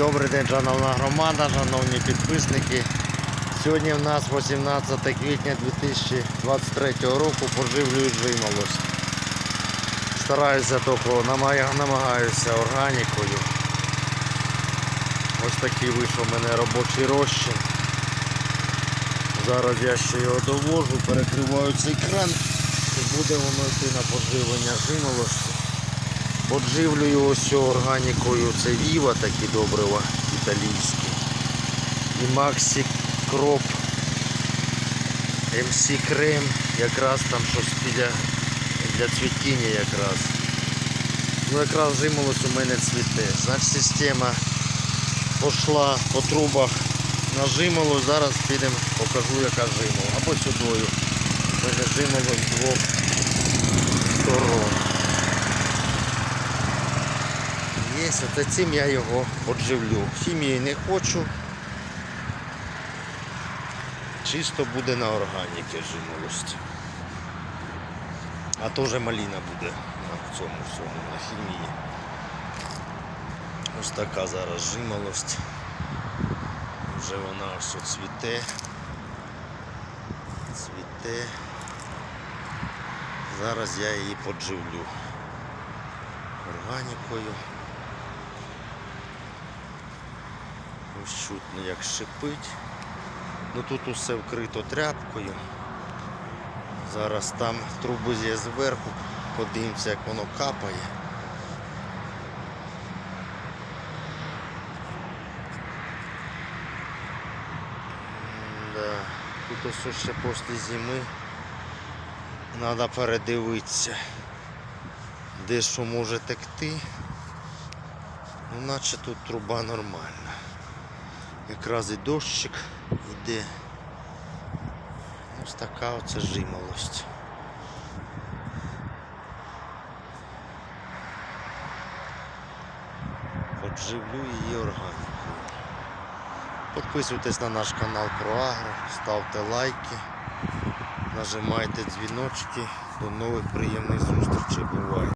Добрий день, шановна громада, шановні підписники. Сьогодні в нас 18 квітня 2023 року поживлюю жимолость. Стараюся тільки, намагаюся органікою. Ось такий вийшов у мене робочий розчин. Зараз я ще його довожу, перекриваю цей кран і буде воно йти на поживлення жимолості. Подживлюю ось органікою. Це Віва такі добрива італійські. І Максі Кроп. МС Крем. Якраз там щось для, для цвітіння якраз. Ну якраз жимолость у мене цвіте. Значить система пішла по трубах на жимолость. Зараз підемо, покажу яка жимола. Або сюдою. У мене жимолость з двох сторон. Є, от цим я його подживлю. Хімії не хочу. Чисто буде на органіки жимолость. А то вже маліна буде на цьому всьому, на хімії. Ось така зараз жимолость. Вже вона от цвіте. Цвіте. Зараз я її подживлю органікою. Ось чутно як шипить. Ну тут усе вкрито тряпкою. Зараз там труби є зверху, подивимося як воно капає. Да. Тут ось ще після зими треба передивитися, де що може текти. Ну наче тут труба нормальна. Якраз і дощик іде. Ось така оце жимолость. Подживлю її органікою. Підписуйтесь на наш канал про Агро, ставте лайки, нажимайте дзвіночки. До нових приємних зустрічей. Бувайте!